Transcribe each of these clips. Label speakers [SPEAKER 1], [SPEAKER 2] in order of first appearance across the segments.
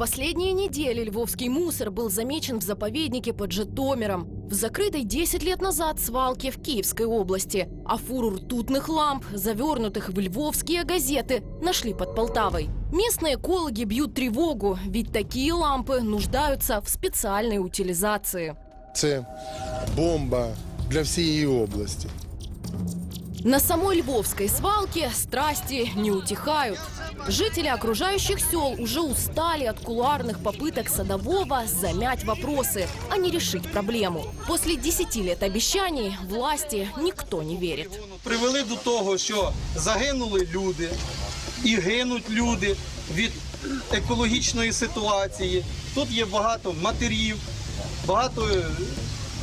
[SPEAKER 1] последние недели львовский мусор был замечен в заповеднике под Житомиром, в закрытой 10 лет назад свалке в Киевской области, а фуру ртутных ламп, завернутых в львовские газеты, нашли под Полтавой. Местные экологи бьют тревогу, ведь такие лампы нуждаются в специальной утилизации.
[SPEAKER 2] Це бомба для всієї області.
[SPEAKER 1] На самой Львовской свалке страсти не утихают. Жители окружающих сел уже устали от кулуарных попыток Садового замять вопросы, а не решить проблему. После 10 лет обещаний власти никто не верит.
[SPEAKER 3] привели до того, що загинули люди і гинуть люди від екологічної ситуації. Тут є багато матерів, багато е,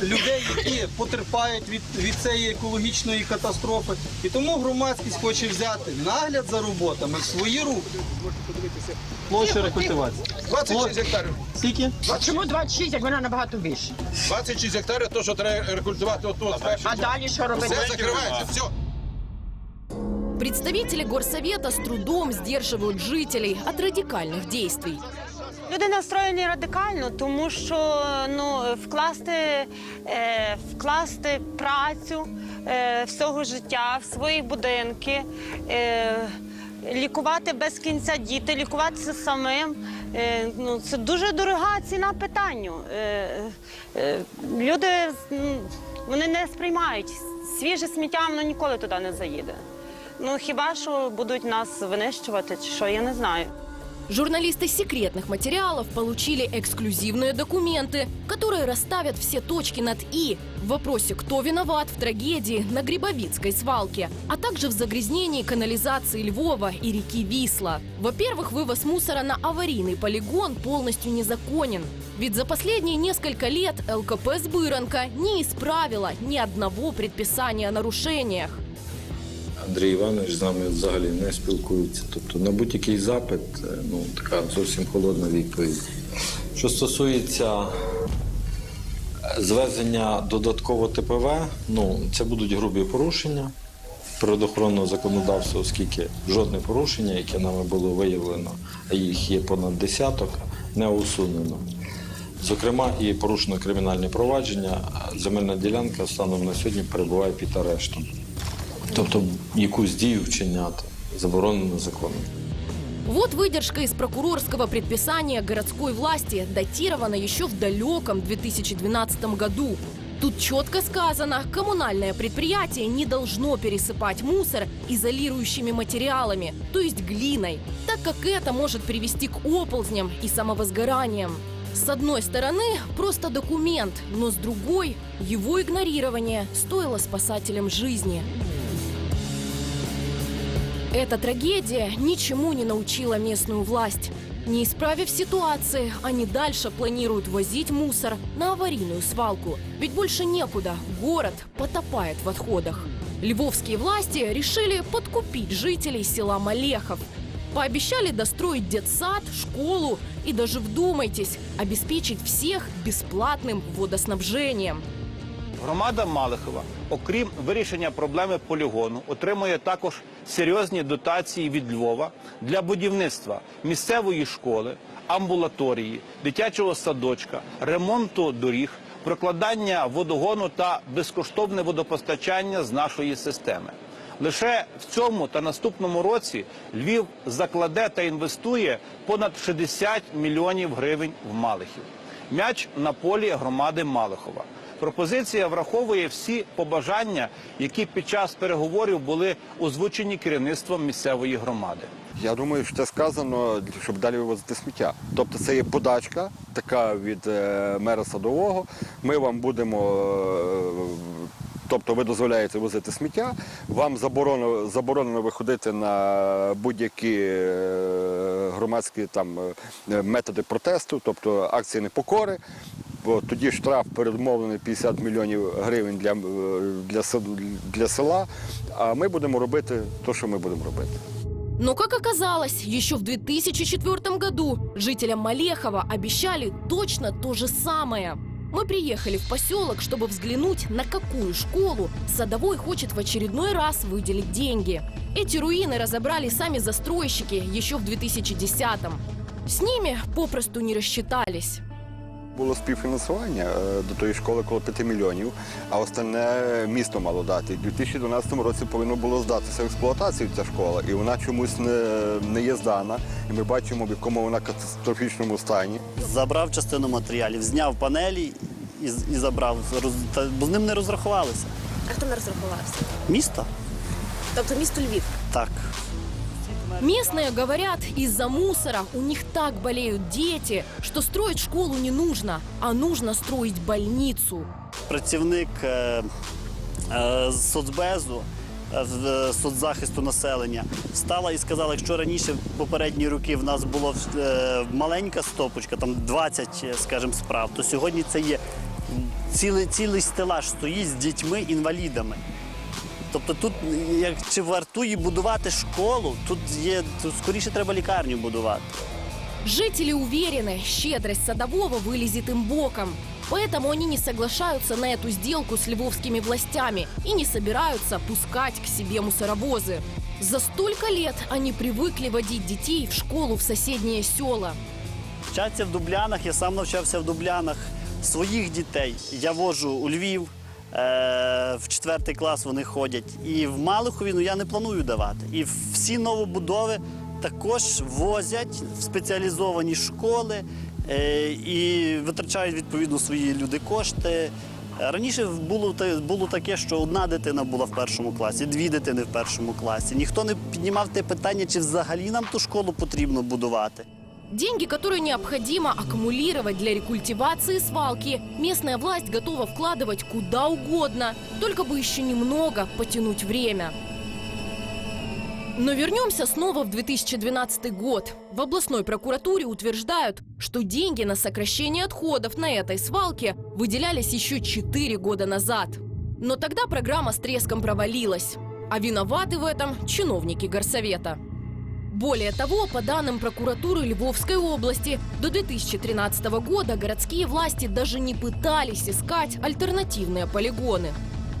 [SPEAKER 3] людей, які потерпають від, від цієї екологічної катастрофи. І тому громадськість хоче взяти нагляд за роботами в свої руки. Площа рекультивації.
[SPEAKER 4] 26 гектарів.
[SPEAKER 3] Скільки?
[SPEAKER 5] Чому 26, як вона набагато більше?
[SPEAKER 4] 26 гектарів, то що треба рекультивати отут.
[SPEAKER 5] А далі що робити?
[SPEAKER 4] Все закривається, все.
[SPEAKER 1] Представители горсовета с трудом сдерживают жителей от радикальных действий.
[SPEAKER 6] Люди настроєні радикально, тому що ну вкласти, е, вкласти працю е, всього життя в свої будинки, е, лікувати без кінця діти, лікуватися самим. Е, ну це дуже дорога ціна питанню. Е, е, люди вони не сприймають свіже сміття, воно ніколи туди не заїде. Ну хіба що будуть нас винищувати, чи що я не знаю.
[SPEAKER 1] Журналисты секретных материалов получили эксклюзивные документы, которые расставят все точки над «и» в вопросе, кто виноват в трагедии на Грибовицкой свалке, а также в загрязнении канализации Львова и реки Висла. Во-первых, вывоз мусора на аварийный полигон полностью незаконен. Ведь за последние несколько лет ЛКП «Сбыранка» не исправила ни одного предписания о нарушениях.
[SPEAKER 7] Андрій Іванович з нами взагалі не спілкується. Тобто на будь-який запит е, ну, така зовсім холодна відповідь. Що стосується е, звезення додатково ТПВ, ну, це будуть грубі порушення природоохоронного законодавства, оскільки жодне порушення, яке нами було виявлено, а їх є понад десяток, не усунено. Зокрема, і порушено кримінальне провадження. Земельна ділянка станом на сьогодні перебуває під арештом Тобто якусь дію вчиняти заборонено законом.
[SPEAKER 1] Вот выдержка из прокурорского предписания городской власти, датирована еще в далеком 2012 году. Тут четко сказано, коммунальное предприятие не должно пересыпать мусор изолирующими материалами, то есть глиной, так как это может привести к оползням и самовозгораниям. С одной стороны, просто документ, но с другой, его игнорирование стоило спасателям жизни. Эта трагедия ничему не научила местную власть. Не исправив ситуации, они дальше планируют возить мусор на аварийную свалку. Ведь больше некуда, город потопает в отходах. Львовские власти решили подкупить жителей села Малехов. Пообещали достроить детсад, школу и даже, вдумайтесь, обеспечить всех бесплатным водоснабжением.
[SPEAKER 8] Громада Малихова, окрім вирішення проблеми полігону, отримує також серйозні дотації від Львова для будівництва місцевої школи, амбулаторії, дитячого садочка, ремонту доріг, прокладання водогону та безкоштовне водопостачання з нашої системи. Лише в цьому та наступному році Львів закладе та інвестує понад 60 мільйонів гривень в Малихів. М'яч на полі громади Малихова. Пропозиція враховує всі побажання, які під час переговорів були озвучені керівництвом місцевої громади.
[SPEAKER 9] Я думаю, що це сказано, щоб далі вивозити сміття. Тобто це є подачка, така від е, мера садового. Ми вам будемо, е, тобто ви дозволяєте возити сміття, вам заборонено, заборонено виходити на будь-які е, громадські там методи протесту, тобто акції непокори. Бо тоді штраф передмовлений 50 мільйонів гривень для, е, для, сел- для села. А ми будемо робити те, що ми будемо робити.
[SPEAKER 1] Но, как оказалось, еще в 2004 году жителям Малехова обещали точно то же самое. Мы приехали в поселок, чтобы взглянуть, на какую школу Садовой хочет в очередной раз выделить деньги. Эти руины разобрали сами застройщики еще в 2010-м. С ними попросту не рассчитались.
[SPEAKER 9] Було співфінансування е, до тої школи коло 5 мільйонів, а остальне місто мало дати. В 2012 році повинно було здатися в експлуатацію ця школа, і вона чомусь не, не є здана. І ми бачимо, в якому вона катастрофічному стані.
[SPEAKER 10] Забрав частину матеріалів, зняв панелі і, і забрав, Роз- та- бо з ним не розрахувалися.
[SPEAKER 11] А хто не розрахувався?
[SPEAKER 10] Місто?
[SPEAKER 11] Тобто місто Львів.
[SPEAKER 10] Так.
[SPEAKER 1] Местные говорят, из-за мусора у них так болеют дети, что строить школу не нужно, а нужно строить больницу.
[SPEAKER 10] Працівник е, е, соцбезу, е, з соцзахисту населення встала і сказала, якщо раніше в попередні роки в нас була маленька стопочка, там 20, е, скажімо, справ, то сьогодні це є цілий, цілий стелаж стоїть з дітьми-інвалідами. Тобто тут як чи вартує будувати школу, тут є тут скоріше треба лікарню будувати.
[SPEAKER 1] Жители уверены, щедрость Садового вылезет им боком. Поэтому они не соглашаются на эту сделку с львовскими властями и не собираются пускать к себе мусоровозы. За столько лет они привыкли водить детей в школу в соседние села.
[SPEAKER 10] Вчаться в Дублянах, я сам навчався в Дублянах. Своїх дітей я вожу у Львів. Е, в четвертий клас вони ходять. І в Малихові ну, я не планую давати. І всі новобудови також возять в спеціалізовані школи е, і витрачають відповідно свої люди кошти. Раніше було, було таке, що одна дитина була в першому класі, дві дитини в першому класі. Ніхто не піднімав те питання, чи взагалі нам ту школу потрібно будувати.
[SPEAKER 1] Деньги, которые необходимо аккумулировать для рекультивации свалки, местная власть готова вкладывать куда угодно, только бы еще немного потянуть время. Но вернемся снова в 2012 год. В областной прокуратуре утверждают, что деньги на сокращение отходов на этой свалке выделялись еще 4 года назад. Но тогда программа с треском провалилась. А виноваты в этом чиновники горсовета. Более того, по данным прокуратуры Львовской области, до 2013 года городские власти даже не пытались искать альтернативные полигоны.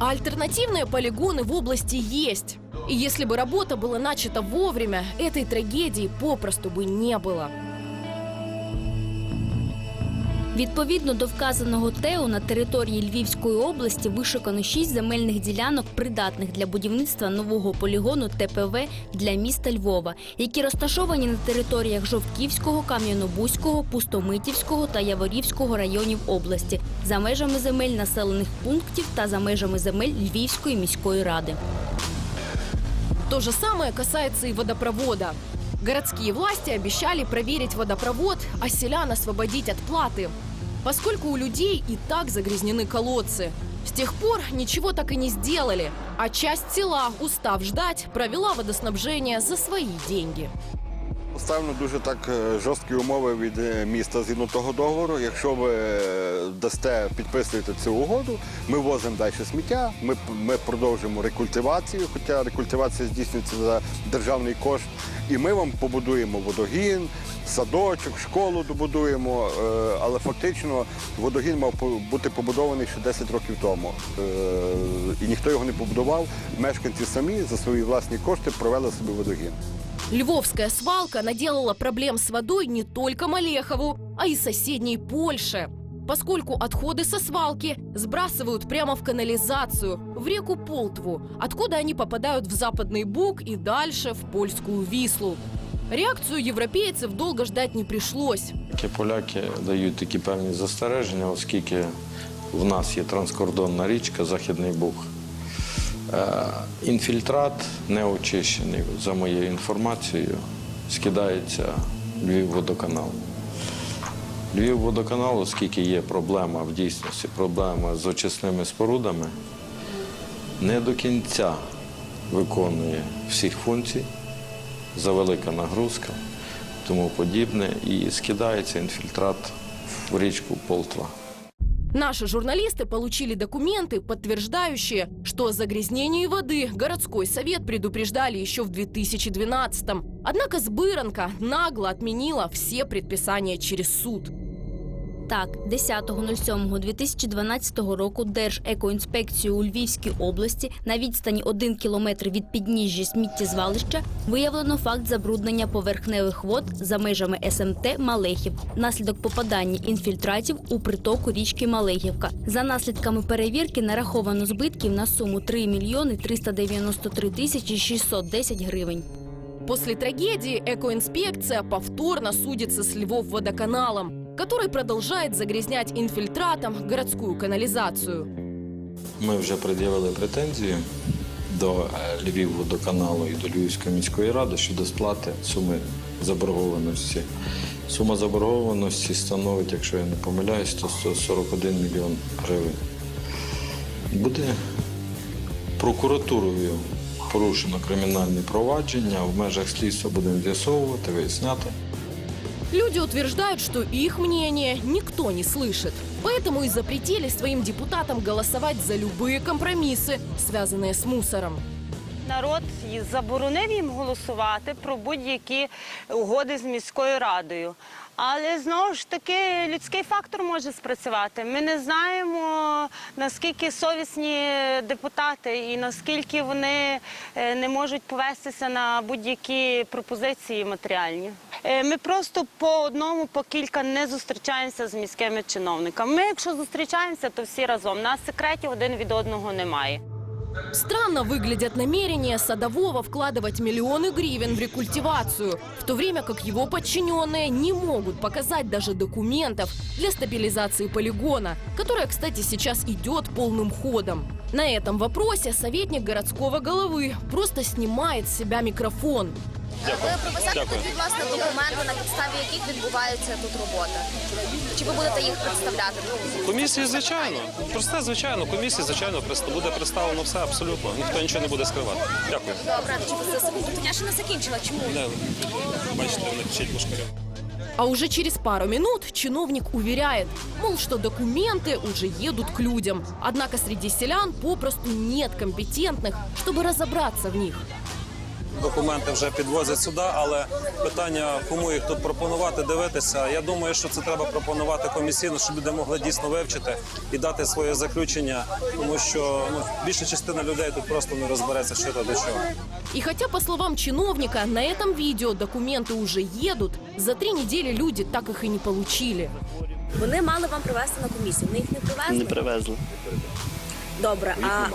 [SPEAKER 1] А альтернативные полигоны в области есть. И если бы работа была начата вовремя, этой трагедии попросту бы не было.
[SPEAKER 11] Відповідно до вказаного ТЕО на території Львівської області вишукано шість земельних ділянок, придатних для будівництва нового полігону ТПВ для міста Львова, які розташовані на територіях Жовтківського, Кам'янобузького, Пустомитівського та Яворівського районів області за межами земель населених пунктів та за межами земель Львівської міської ради.
[SPEAKER 1] То же самое касается и водопровода. Городские власти обещали проверить водопровод, а селян освободить от платы. Поскольку у людей и так загрязнены колодцы. С тех пор ничего так и не сделали, а часть села, устав ждать, провела водоснабжение за свои деньги.
[SPEAKER 9] Поставлено дуже так е, жорсткі умови від е, міста згідно того договору. Якщо ви е, дасте, підписуєте цю угоду, ми возимо далі сміття, ми, ми продовжимо рекультивацію, хоча рекультивація здійснюється за державний кошт. І ми вам побудуємо водогін, садочок, школу добудуємо. Е, Але фактично водогін мав по- бути побудований ще 10 років тому. Е, І ніхто його не побудував. Мешканці самі за свої власні кошти провели собі водогін.
[SPEAKER 1] Львовская свалка наделала проблем с водой не только Малехову, а и соседней Польше. Поскольку отходы со свалки сбрасывают прямо в канализацию, в реку Полтву, откуда они попадают в Западный Буг и дальше в польскую Вислу. Реакцию европейцев долго ждать не пришлось.
[SPEAKER 7] Поляки дають такі певні застереження, оскільки в нас є транскордонна річка Західний Буг. Е, Інфільтрат неочищений, за моєю інформацією, скидається. Львівводоканал, оскільки є проблема в дійсності, проблема з очисними спорудами, не до кінця виконує всіх функцій, завелика нагрузка, тому подібне, і скидається інфільтрат в річку Полтва.
[SPEAKER 1] Наши журналисты получили документы, подтверждающие, что о загрязнении воды городской совет предупреждали еще в 2012-м. Однако Сбыранка нагло отменила все предписания через суд.
[SPEAKER 11] Так, 10.07.2012 року Держекоінспекцією у Львівській області на відстані 1 кілометр від підніжжя сміттєзвалища виявлено факт забруднення поверхневих вод за межами СМТ Малехів внаслідок попадання інфільтратів у притоку річки Малехівка. За наслідками перевірки нараховано збитків на суму 3 мільйони 393 тисячі 610 гривень.
[SPEAKER 1] После трагедии экоинспекция повторно судится с Львов-водоканалом, который продолжает загрязнять инфильтратом городскую канализацию.
[SPEAKER 7] Ми вже пред'явили претензії до е, Львівводоканалу і до Львівської міської ради щодо сплати суми заборгованості. Сума заборгованості становить, якщо я не помиляюсь, то 141 мільйон гривень. Буде прокуратурою порушено кримінальне провадження. В межах слідства будемо з'ясовувати, виясняти.
[SPEAKER 1] Люди утверждают, что их мнение никто не слышит. Поэтому и запретили своим депутатам голосовать за любые компромиссы, связанные с мусором.
[SPEAKER 6] Народ й- заборонив їм голосувати про будь-які угоди з міською радою. Але знову ж таки людський фактор може спрацювати. Ми не знаємо наскільки совісні депутати і наскільки вони е, не можуть повестися на будь-які пропозиції матеріальні. Е, Ми просто по одному, по кілька не зустрічаємося з міськими чиновниками. Ми, якщо зустрічаємося, то всі разом. Нас секретів один від одного немає.
[SPEAKER 1] Странно выглядят намерения Садового вкладывать миллионы гривен в рекультивацию, в то время как его подчиненные не могут показать даже документов для стабилизации полигона, которая, кстати, сейчас идет полным ходом. На этом вопросе советник городского головы просто снимает с себя микрофон.
[SPEAKER 12] Ви привезете тоді власне документи, на підставі яких відбувається тут робота? Чи ви будете їх представляти?
[SPEAKER 13] Комісії, звичайно. Просте, звичайно, комісії, звичайно, просто буде представлено все абсолютно. Ніхто нічого не буде скривати. Дякую.
[SPEAKER 12] Добре, чи ви секунду? Я ще не закінчила. Чому?
[SPEAKER 13] Не, бачите, вони вчить пушкарів.
[SPEAKER 1] А уже через пару минут чиновник уверяет, мол, что документы уже едут к людям. Однако среди селян попросту нет компетентных, чтобы разобраться в них.
[SPEAKER 13] Документи вже підвозять сюди, але питання, кому їх тут пропонувати, дивитися. Я думаю, що це треба пропонувати комісійно, щоб люди могли дійсно вивчити і дати своє заключення, тому що ну, більша частина людей тут просто не розбереться, що та до чого.
[SPEAKER 1] И хотя, по словам чиновника, на этом видео документы уже едут, за три недели люди так их и не получили.
[SPEAKER 12] Вони мали вам привезти на комісію. Вони їх не привезли?
[SPEAKER 10] Не привезли.
[SPEAKER 12] Добре, а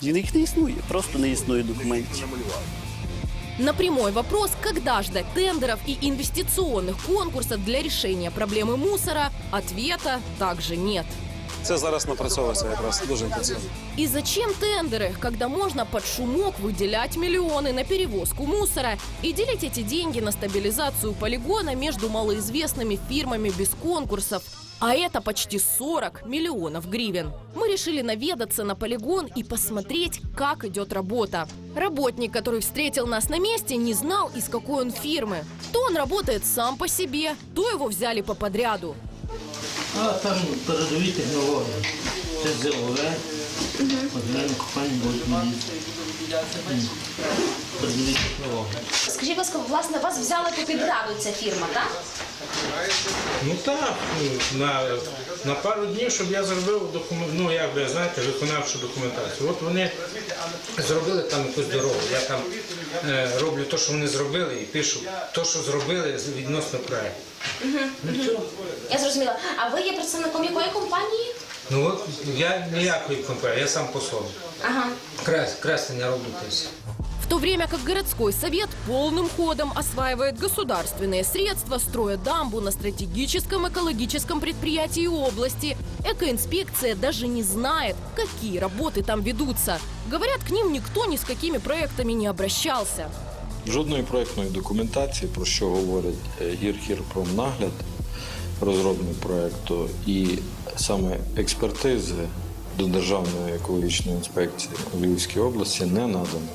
[SPEAKER 10] Їх не існує, просто не існує документів.
[SPEAKER 1] На прямой вопрос, когда ждать тендеров и инвестиционных конкурсов для решения проблемы мусора, ответа также нет.
[SPEAKER 13] Це зараз напрацьовується якраз дуже інтенсивно.
[SPEAKER 1] И зачем тендеры, когда можно под шумок выделять миллионы на перевозку мусора и делить эти деньги на стабилизацию полигона между малоизвестными фирмами без конкурсов? А это почти 40 миллионов гривен. Мы решили наведаться на полигон и посмотреть, как идет работа. Работник, который встретил нас на месте, не знал, из какой он фирмы. То он работает сам по себе, то его взяли по подряду.
[SPEAKER 14] А там передові технології. Це ЗОВ, одне кохання будуть мені. Передові технології.
[SPEAKER 12] скажіть, будь ласка, власне, вас взяли по підряду ця фірма, так?
[SPEAKER 14] Ну так, на, на пару днів, щоб я зробив документ, ну як би знаєте, виконавчу документацію. От вони зробили там якусь дорогу. Я там е, роблю те, що вони зробили, і пишу те, що зробили відносно проекту. Все.
[SPEAKER 12] Я зрозуміла. А ви є представником якої компанії?
[SPEAKER 14] Ну от я ніякої компанії, я сам по собі.
[SPEAKER 12] Ага.
[SPEAKER 14] Крес, креслення роблю
[SPEAKER 1] то время как городской совет полным ходом осваивает государственные средства, строя дамбу на стратегическом экологическом предприятии области, экоинспекция даже не знает, какие работы там ведутся. Говорят, к ним никто ни с какими проектами не обращался.
[SPEAKER 7] Жодної проєктної документації, про що говорять е, Гірхірпромнагляд, розробник проєкту, і саме експертизи до Державної екологічної інспекції у Львівській області не надано.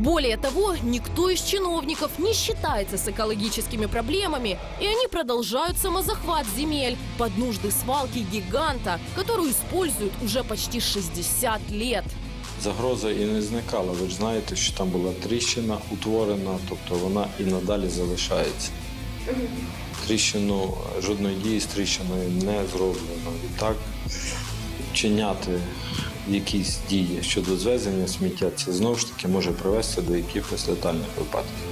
[SPEAKER 1] Более того, никто из чиновников не считается с экологическими проблемами, и они продолжают самозахват земель под нужды свалки гиганта, которую используют уже почти 60 лет.
[SPEAKER 7] Загроза і не зникала. Ви ж знаєте, що там була тріщина утворена, тобто вона і надалі залишається. Тріщину, жодної дії з тріщиною не зроблено. Відтак, вчиняти якісь дії щодо звезення сміття, це знову ж таки може привести до якихось летальних випадків.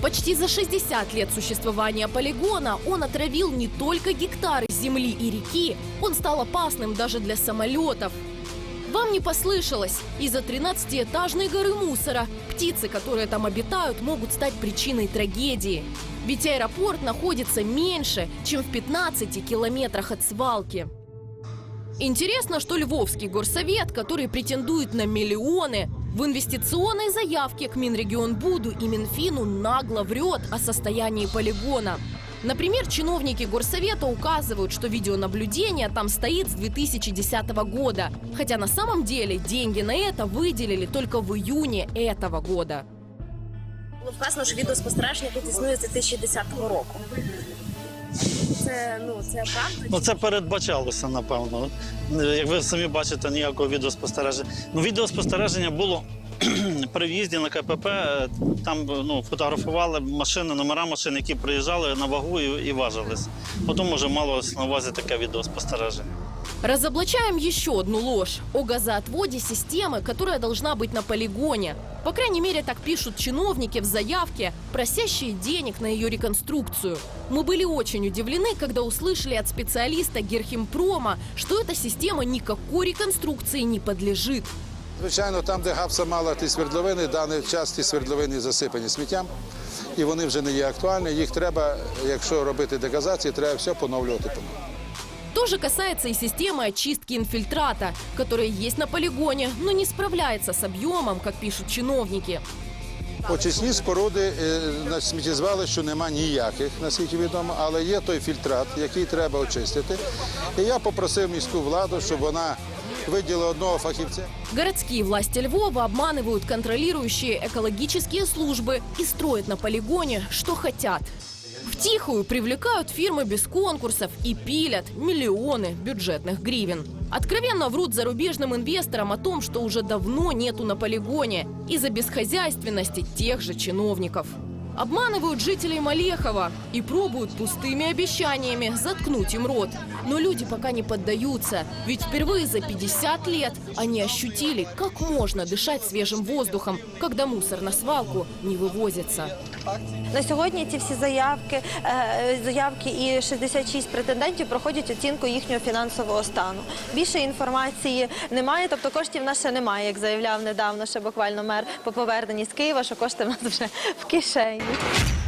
[SPEAKER 1] Почти за 60 лет существования полигона он отравил не только гектары земли и реки, он стал опасным даже для самолетов. Вам не послышалось, из-за 13-этажной горы мусора птицы, которые там обитают, могут стать причиной трагедии. Ведь аэропорт находится меньше, чем в 15 километрах от свалки. Интересно, что Львовский горсовет, который претендует на миллионы, в инвестиционной заявке к Минрегионбуду и Минфину нагло врет о состоянии полигона. Например, чиновники горсовета указывают, что видеонаблюдение там стоит с 2010 года, хотя на самом деле деньги на это выделили только в июне этого года.
[SPEAKER 12] Було вказано, що відеоспостереження тут існує з 2010 року. Це ну це правда.
[SPEAKER 10] Ну це передбачалося, напевно. Як ви самі бачите, ніякого відеоспостереження. Ну, відеоспостереження було при в'їзді на КПП. е, Там ну, фотографували машини, номера машин, які приїжджали на вагу і, і важились. Потім вже малося на увазі таке відеоспостереження.
[SPEAKER 1] Разоблачаем еще одну ложь о газоотводе системы, которая должна быть на полигоне. По крайней мере, так пишут чиновники в заявке, просящие денег на ее реконструкцию. Мы были очень удивлены, когда услышали от специалиста Герхимпрома, что эта система никакой реконструкции не подлежит.
[SPEAKER 15] Звичайно, там, де гапса мала ті свердловини, даний час ті свердловини засипані сміттям, і вони вже не є актуальні. Їх треба, якщо робити дегазацію, треба все поновлювати. поновлювати.
[SPEAKER 1] То же касается и системы очистки инфильтрата, которая есть на полигоне, но не справляется с объемом, как пишут чиновники.
[SPEAKER 15] Очисні споруди е, на сміттєзвалищу нема ніяких, наскільки відомо, але є той фільтрат, який треба очистити. І я попросив міську владу, щоб вона виділила одного фахівця.
[SPEAKER 1] Городские власти Львова обманывают контролирующие экологические службы и строят на полигоне, что хотят. Втихую привлекают фирмы без конкурсов и пилят миллионы бюджетных гривен. Откровенно врут зарубежным инвесторам о том, что уже давно нету на полигоне из-за бесхозяйственности тех же чиновников. Обманывают жителей Малехова и пробуют пустыми обещаниями заткнуть им рот. Но люди пока не поддаются, ведь впервые за 50 лет они ощутили, как можно дышать свежим воздухом, когда мусор на свалку не вывозится.
[SPEAKER 16] На сьогодні ці всі заявки, е, заявки і 66 претендентів проходять оцінку їхнього фінансового стану. Більше інформації немає, тобто коштів в нас ще немає, як заявляв недавно ще буквально мер по поверненні з Києва, що кошти в нас вже в кишені. Thank you.